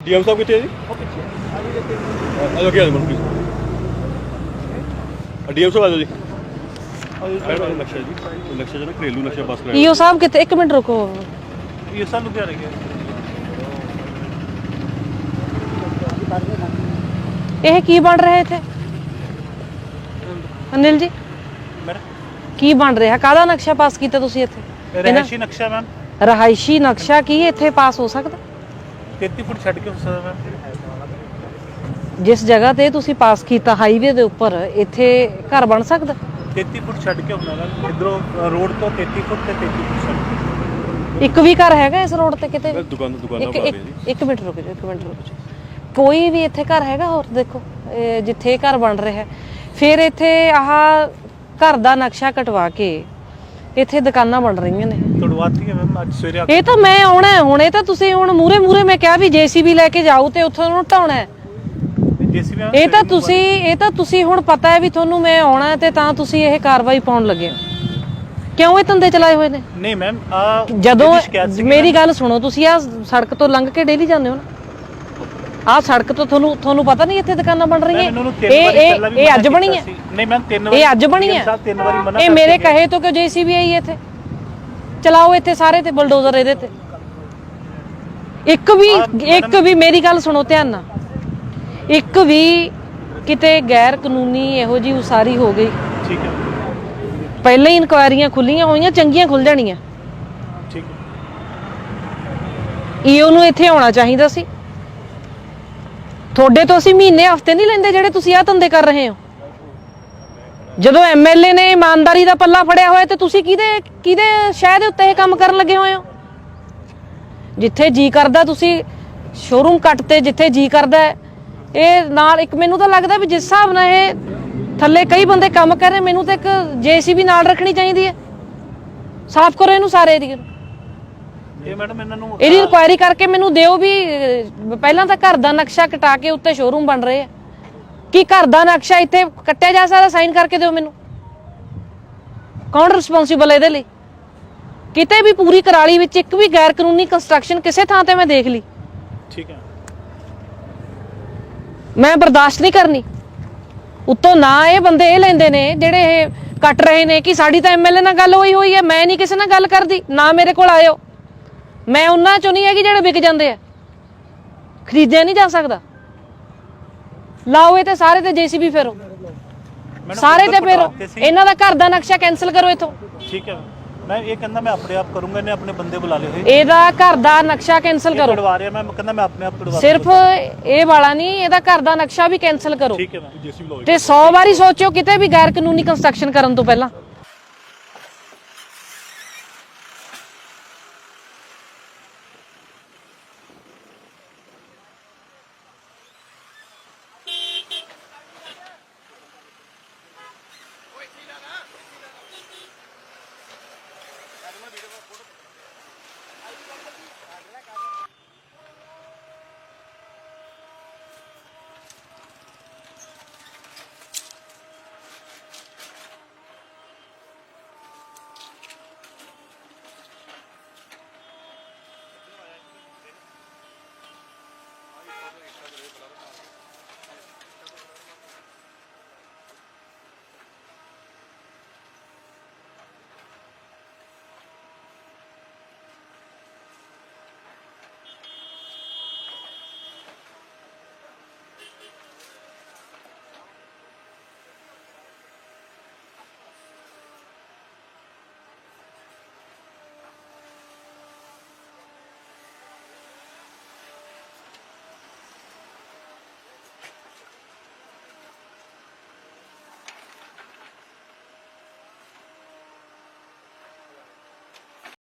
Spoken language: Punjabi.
ਡੀਐਮ ਸਾਹਿਬ ਕਿੱਥੇ ਹੈ ਜੀ? ਆਜੋ ਕੀ ਆਜੋ ਪਲੀਜ਼ ਡੀਐਮ ਸਾਹਿਬ ਆਜੋ ਜੀ। ਜੀ। ਨਕਸ਼ਾ ਸਾਹਿਬ ਕਿਤੇ 1 ਮਿੰਟ ਰੁਕੋ। ਇਹ ਸਾਨੂੰ ਕਿਹਾ ਰਹੀ ਇਹ ਕੀ ਬਣ ਰਿਹਾ ਇੱਥੇ? ਅਨਿਲ ਜੀ? ਕੀ ਬਣ ਰਿਹਾ? ਕਾਹਦਾ ਨਕਸ਼ਾ ਪਾਸ ਕੀਤਾ ਤੁਸੀਂ ਇੱਥੇ? ਇਹ ਨਕਸ਼ਾ ਮੈਮ। ਰਹਾਇਸ਼ੀ ਨਕਸ਼ਾ ਕੀ ਇੱਥੇ ਪਾਸ ਹੋ ਸਕਦਾ? 33 ਫੁੱਟ ਛੱਡ ਕੇ ਹੋ ਸਕਦਾ ਮੈਮ ਜਿਸ ਜਗ੍ਹਾ ਤੇ ਤੁਸੀਂ ਪਾਸ ਕੀਤਾ ਹਾਈਵੇ ਦੇ ਉੱਪਰ ਇੱਥੇ ਘਰ ਬਣ ਸਕਦਾ? 33 ਫੁੱਟ ਛੱਡ ਕੇ ਹੁੰਦਾ ਨਾ ਇਧਰੋਂ ਰੋਡ ਤੋਂ 33 ਫੁੱਟ ਤੇ 33 ਫੁੱਟ ਛੱਡ ਇੱਕ ਵੀ ਘਰ ਹੈਗਾ ਇਸ ਰੋਡ ਤੇ ਕਿਤੇ ਦੁਕਾਨ ਦੁਕਾਨਾਂ ਪਾ ਇੱਕ ਮਿੰਟ ਰੁਕੋ ਜੀ ਇੱਕ ਮਿੰਟ ਰੁਕੋ ਜੀ। ਕੋਈ ਵੀ ਇੱਥੇ ਘਰ ਹੈਗਾ ਹੋਰ? ਦੇਖੋ ਜਿੱਥੇ ਘਰ ਬਣ ਰਿਹਾ ਫਿਰ ਇੱਥੇ ਆਹ ਘਰ ਦਾ ਨਕਸ਼ਾ ਕਟਵਾ ਕੇ ਇੱਥੇ ਦੁਕਾਨਾਂ ਬਣ ਰਹੀਆਂ ਨੇ। ਤੁੜਵਾਤੀ ਹੈ ਮੈਮ ਅੱਜ ਸਵੇਰੇ ਇਹ ਤਾਂ ਮੈਂ ਆਉਣਾ ਹੈ ਹੁਣ ਇਹ ਤਾਂ ਤੁਸੀਂ ਹੁਣ ਮੂਰੇ ਮੂਰੇ ਮੈਂ ਕਿਹਾ ਵੀ ਜੀਸੀਬੀ ਲੈ ਕੇ ਜਾਓ ਤੇ ਉੱਥੋਂ ਉਹਨੂੰ ਢਾਉਣਾ ਹੈ। ਇਹ ਤਾਂ ਤੁਸੀਂ ਇਹ ਤਾਂ ਤੁਸੀਂ ਹੁਣ ਪਤਾ ਹੈ ਵੀ ਤੁਹਾਨੂੰ ਮੈਂ ਆਉਣਾ ਤੇ ਤਾਂ ਤੁਸੀਂ ਇਹ ਕਾਰਵਾਈ ਪਾਉਣ ਲੱਗੇ ਕਿਉਂ ਇਹ ਧੰਦੇ ਚਲਾਏ ਹੋਏ ਨੇ? ਨਹੀਂ ਮੈਮ ਜਦੋਂ ਮੇਰੀ ਗੱਲ ਸੁਣੋ ਤੁਸੀਂ ਆ ਸੜਕ ਤੋਂ ਲੰਘ ਕੇ ਡੇਲੀ ਜਾਂਦੇ ਹੋ ਨਾ। ਆਹ ਸੜਕ ਤੋਂ ਤੁਹਾਨੂੰ ਤੁਹਾਨੂੰ ਪਤਾ ਨਹੀਂ ਇੱਥੇ ਦੁਕਾਨਾਂ ਬਣ ਰਹੀਆਂ। ਇਹ ਇਹ ਇਹ ਅੱਜ ਬਣੀ ਹੈ। ਨਹੀਂ ਮੈਂ ਤਿੰਨ ਵਾਰੀ ਇਹ ਅੱਜ ਬਣੀ ਹੈ। ਤਿੰਨ ਵਾਰੀ ਮਨਾ ਇਹ ਮੇਰੇ ਕਹੇ ਤੋਂ ਕਿ ਜੀਸੀਬੀ ਆਈ ਇੱਥੇ। ਚਲਾਓ ਇੱਥੇ ਸਾਰੇ ਤੇ ਬਲਡੋਜ਼ਰ ਇਹਦੇ ਤੇ। ਇੱਕ ਵੀ ਇੱਕ ਵੀ ਮੇਰੀ ਗੱਲ ਸੁਣੋ ਧਿਆਨ ਨਾਲ। ਇੱਕ ਵੀ ਕਿਤੇ ਗੈਰ ਕਾਨੂੰਨੀ ਇਹੋ ਜੀ ਉਸਾਰੀ ਹੋ ਗਈ। ਠੀਕ ਹੈ। ਪਹਿਲਾਂ ਹੀ ਇਨਕੁਆਇਰੀਆਂ ਖੁੱਲੀਆਂ ਹੋਈਆਂ ਚੰਗੀਆਂ ਖੁੱਲ ਜਾਣੀਆਂ। ਠੀਕ ਈਓ ਨੂੰ ਇੱਥੇ ਆਉਣਾ ਚਾਹੀਦਾ ਸੀ। ਤੁਹਾਡੇ ਤੋਂ ਅਸੀਂ ਮਹੀਨੇ, ਹਫ਼ਤੇ ਨਹੀਂ ਲੈਂਦੇ ਜਿਹੜੇ ਤੁਸੀਂ ਆਹ ਧੰਦੇ ਕਰ ਰਹੇ ਹੋ? ਜਦੋਂ ਐਮਐਲਏ ਨੇ ਇਮਾਨਦਾਰੀ ਦਾ ਪੱਲਾ ਫੜਿਆ ਹੋਇਆ ਤੇ ਤੁਸੀਂ ਕਿਹਦੇ ਕਿਹਦੇ ਸ਼ਹਿ ਦੇ ਉੱਤੇ ਇਹ ਕੰਮ ਕਰਨ ਲੱਗੇ ਹੋਏ ਹੋ? ਜਿੱਥੇ ਜੀ ਕਰਦਾ ਤੁਸੀਂ ਸ਼ੋਰੂਮ ਕੱਟ ਤੇ ਜਿੱਥੇ ਜੀ ਕਰਦਾ ਇਹ ਨਾਲ ਇੱਕ ਮੈਨੂੰ ਤਾਂ ਲੱਗਦਾ ਵੀ ਜਿਸ ਹਿਸਾਬ ਨਾਲ ਇਹ ਥੱਲੇ ਕਈ ਬੰਦੇ ਕੰਮ ਕਰ ਰਹੇ, ਮੈਨੂੰ ਤਾਂ ਇੱਕ ਜੇਸੀਬੀ ਨਾਲ ਰੱਖਣੀ ਚਾਹੀਦੀ ਹੈ। ਸਾਫ਼ ਕਰੋ ਇਹਨੂੰ ਸਾਰੇ ਏਰੀਏ ਇਹਦੀ ਇਨਕੁਆਇਰੀ ਕਰਕੇ ਮੈਨੂੰ ਦਿਓ ਵੀ ਪਹਿਲਾਂ ਤਾਂ ਘਰ ਦਾ ਨਕਸ਼ਾ ਕਟਾ ਕੇ ਉੱਤੇ ਸ਼ੋਰੂਮ ਬਣ ਰਹੇ ਆ। ਕੀ ਘਰ ਦਾ ਨਕਸ਼ਾ ਇੱਥੇ ਕੱਟਿਆ ਜਾ ਸਕਦਾ ਸਾਈਨ ਕਰਕੇ ਦਿਓ ਮੈਨੂੰ। ਕੌਣ ਰਿਸਪੌਂਸੀਬਲ ਇਹਦੇ ਲਈ? ਕਿਤੇ ਵੀ ਪੂਰੀ ਕਰਾਲੀ ਵਿੱਚ ਇੱਕ ਵੀ ਗੈਰ ਕਾਨੂੰਨੀ ਕੰਸਟਰਕਸ਼ਨ ਕਿਸੇ ਥਾਂ ਤੇ ਮੈਂ ਦੇਖ ਲਈ। ਠੀਕ ਹੈ। ਮੈਂ ਬਰਦਾਸ਼ਤ ਨਹੀਂ ਕਰਨੀ। ਉੱਤੋਂ ਨਾ ਇਹ ਬੰਦੇ ਇਹ ਲੈਂਦੇ ਨੇ ਜਿਹੜੇ ਇਹ ਕੱਟ ਰਹੇ ਨੇ ਕਿ ਸਾਡੀ ਤਾਂ ਐਮਐਲਏ ਨਾਲ ਗੱਲ ਹੋਈ ਹੋਈ ਹੈ ਮੈਂ ਨਹੀਂ ਕਿਸੇ ਨਾਲ ਗੱਲ ਕਰਦੀ ਨਾ ਮੇਰੇ ਕੋਲ ਆਇਓ। ਮੈਂ ਉਹਨਾਂ ਚੋਂ ਨਹੀਂ ਹੈਗੀ ਜਿਹੜੇ ਵਿਕ ਜਾਂਦੇ ਆ। ਖਰੀਦਿਆ ਨਹੀਂ ਜਾ ਸਕਦਾ। ਲਾਓ ਇਹ ਤੇ ਸਾਰੇ ਤੇ ਜੀਸੀਬੀ ਫੇਰੋ। ਸਾਰੇ ਤੇ ਫੇਰੋ। ਇਹਨਾਂ ਦਾ ਘਰ ਦਾ ਨਕਸ਼ਾ ਕੈਨਸਲ ਕਰੋ ਇਥੋਂ। ਠੀਕ ਹੈ। ਮੈਂ ਇਹ ਕਹਿੰਦਾ ਮੈਂ ਆਪਣੇ ਆਪ ਕਰੂੰਗਾ ਇਹਨੇ ਆਪਣੇ ਬੰਦੇ ਬੁਲਾ ਲਏ ਹੋਏ। ਇਹਦਾ ਘਰ ਦਾ ਨਕਸ਼ਾ ਕੈਨਸਲ ਕਰੋ। ਕਢਵਾ ਰਿਹਾ ਮੈਂ ਕਹਿੰਦਾ ਮੈਂ ਆਪਣੇ ਆਪ ਕਢਵਾ ਸਿਰਫ ਇਹ ਵਾਲਾ ਨਹੀਂ ਇਹਦਾ ਘਰ ਦਾ ਨਕਸ਼ਾ ਵੀ ਕੈਨਸਲ ਕਰੋ। ਠੀਕ ਹੈ ਤੇ 100 ਵਾਰੀ। ਸੋਚੋ ਕਿਤੇ ਵੀ ਗੈਰ ਕਾਨੂੰਨੀ ਕੰਸਟਰਕਸ਼ਨ ਕਰਨ ਤੋਂ ਪਹਿਲਾਂ।